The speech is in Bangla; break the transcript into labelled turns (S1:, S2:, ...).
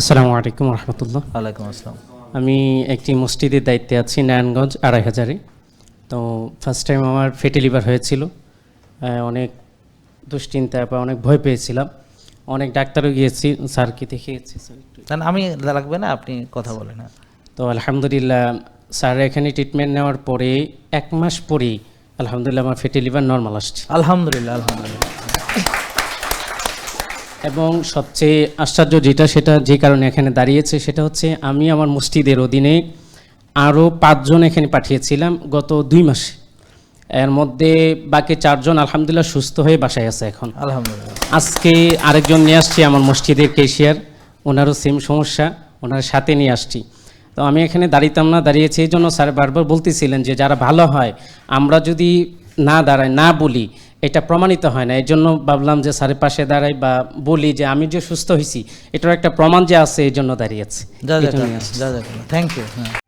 S1: আসসালামু আলাইকুম রহমতুল্লাহ।
S2: ওয়ালাইকুম আসসালাম।
S1: আমি একটি মসজিদের দায়িত্বে আছি নারায়ণগঞ্জ আড়াই হাজারে। তো ফার্স্ট টাইম আমার ফেটে লিভার হয়েছিল। অনেক দুশ্চিন্তা বা অনেক ভয় পেয়েছিলাম। অনেক ডাক্তারও গিয়েছি স্যারকে দেখিয়েছি। স্যার
S2: আমি লাগবে না আপনি কথা বলেন। হ্যাঁ।
S1: তো আলহামদুলিল্লাহ স্যার এখানে ট্রিটমেন্ট নেওয়ার পরে এক মাস পরেই আলহামদুলিল্লাহ আমার ফেটে লিভার নর্মাল আসছে।
S2: আলহামদুলিল্লাহ আলহামদুলিল্লাহ।
S1: এবং সবচেয়ে আশ্চর্য যেটা সেটা যে কারণে এখানে দাঁড়িয়েছে সেটা হচ্ছে আমি আমার মসজিদের অধীনে আরও পাঁচজন এখানে পাঠিয়েছিলাম গত দুই মাসে। এর মধ্যে বাকি চারজন আলহামদুলিল্লাহ সুস্থ হয়ে বাসায় আছে এখন।
S2: আলহামদুলিল্লাহ।
S1: আজকে আরেকজন নিয়ে আসছি আমার মসজিদের কেশিয়ার ওনারও সেম সমস্যা ওনার সাথে নিয়ে আসছি। তো আমি এখানে দাঁড়িতাম না দাঁড়িয়েছি এই জন্য স্যার বারবার বলতেছিলেন যে যারা ভালো হয় আমরা যদি না দাঁড়াই না বলি এটা প্রমাণিত হয় না। এই জন্য ভাবলাম যে স্যারের পাশে দাঁড়াই বা বলি যে আমি যে সুস্থ হয়েছি এটার একটা প্রমাণ যে আছে এই জন্য দাঁড়িয়েছি
S2: থ্যাংক ইউ